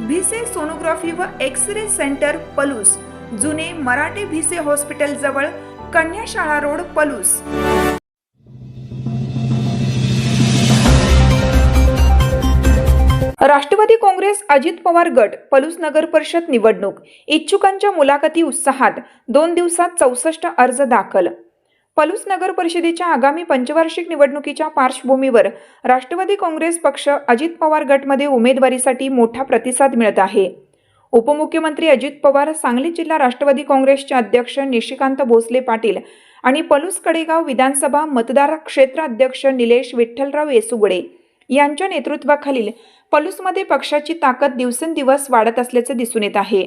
Bhise sonography व x ray centre Palus. जुने Marathe Bhise hospital जवळ कन्याशाळा रोड पलूस. राष्ट्रवादी काँग्रेस अजित पवार गट पलूस नगर परिषद निवडणूक. इच्छुकांच्या मुलाखती उत्साहात. दोन दिवसात चौसष्ट अर्ज दाखल. पलूस नगर परिषदेच्या आगामी पंचवार्षिक निवडणुकीच्या पार्श्वभूमीवर राष्ट्रवादी काँग्रेस पक्ष अजित पवार गटमध्ये उमेदवारीसाठी मोठा प्रतिसाद मिळत आहे. उपमुख्यमंत्री अजित पवार सांगली जिल्हा राष्ट्रवादी काँग्रेसचे अध्यक्ष निशिकांत भोसले पाटील आणि पलूस कडेगाव विधानसभा मतदार क्षेत्र अध्यक्ष निलेश विठ्ठलराव येसुगडे यांच्या नेतृत्वाखालील पलूसमध्ये पक्षाची ताकद दिवसेंदिवस वाढत असल्याचे दिसून येत आहे.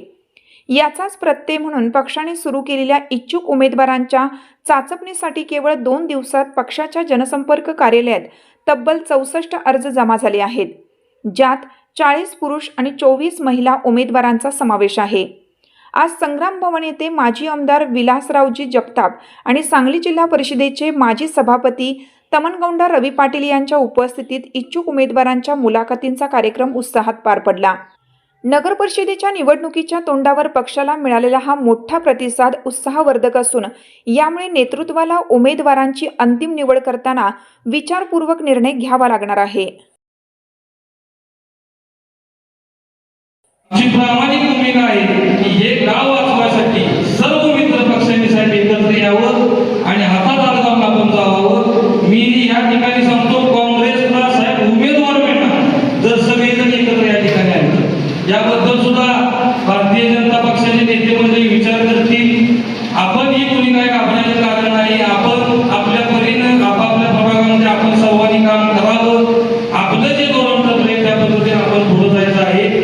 याचाच प्रत्यय म्हणून पक्षाने सुरू केलेल्या इच्छुक उमेदवारांच्या चाचपणीसाठी केवळ दोन दिवसात पक्षाच्या जनसंपर्क कार्यालयात तब्बल चौसष्ट अर्ज जमा झाले आहेत ज्यात चाळीस पुरुष आणि चोवीस महिला उमेदवारांचा समावेश आहे. आज संग्राम भवन येथे माजी आमदार विलासरावजी जगताप आणि सांगली जिल्हा परिषदेचे माजी सभापती तमनगौंडा रवी पाटील यांच्या उपस्थितीत इच्छुक उमेदवारांच्या मुलाखतींचा कार्यक्रम उत्साहात पार पडला. नगर परिषदेच्या निवडणुकीच्या तोंडावर पक्षाला मिळालेला हा मोठा प्रतिसाद उत्साहवर्धक असून यामुळे नेतृत्वाला उमेदवारांची अंतिम निवड करताना विचारपूर्वक निर्णय घ्यावा लागणार आहे. प्रामाणिक भूमिका आहे की हे गाव वाचवण्यासाठी सर्व मित्र पक्षांनी साहेब एकत्र यावं आणि हातात हात घालून आपण जावावं मी या ठिकाणी सांगतो काँग्रेसला साहेब उमेदवार मिळणार जर सगळेजण एकत्र या ठिकाणी आले तर. याबद्दल सुद्धा भारतीय जनता पक्षाचे नेते मंडळी विचार करतील. आपण ही भूमिका घाबरण्याचे कारण नाही. आपण आपल्या परीनं आपापल्या प्रभागामध्ये आपण सर्वांनी काम करावं. आपलं जे धोरण ठरले त्या पद्धतीने आपण पुढे जायचं आहे.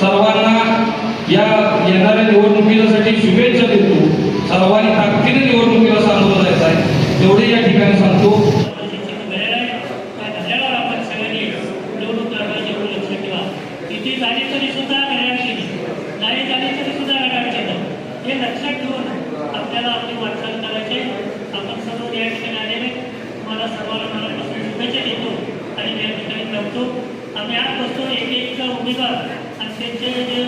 सर्वांना या येणाऱ्या निवडणुकीसाठी शुभेच्छा देतो. सर्वांनी ताकदीने निवडणुकीला सामोरं जायचं आहे. तेवढे या ठिकाणी सांगतो. किती झाली तरी सुद्धा आणि या ठिकाणी करतो आम्ही आज बसतो एक एक उमेदवार आणि त्यांचे जे